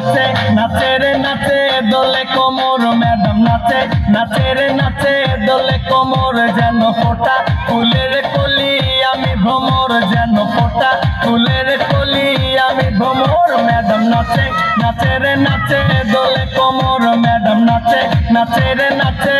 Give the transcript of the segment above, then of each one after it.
নাচে নাচে রে নাচে, দোলে কোমর, ম্যাডাম নাচে। নাচে রে নাচে, দোলে কোমর, যেন ফোটা। ফুলের কলি আমি ভ্রমর, যেন ফোটা। ফুলের কলি আমি ভ্রমর, ম্যাডাম নাচে। নাচে রে নাচে, দোলে কোমর, ম্যাডাম নাচে। নাচে রে নাচে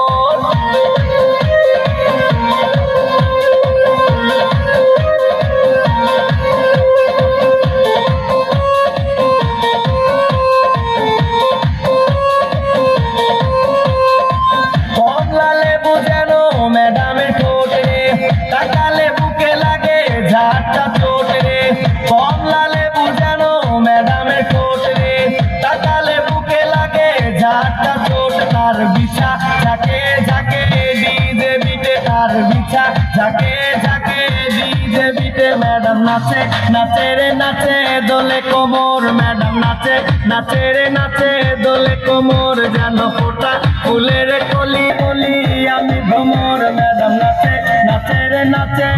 ঝাঁকে ঝাঁকে ডিজে বিটে ম্যাডাম নাচে নাচে রে নাচে দোলে কোমর, ম্যাডাম নাচে নাচে রে নাচে দোলে কোমর, যেন ফোটা ফুলের কলি কলি আমি ভ্রমর। ম্যাডাম নাচে নাচে রে নাচে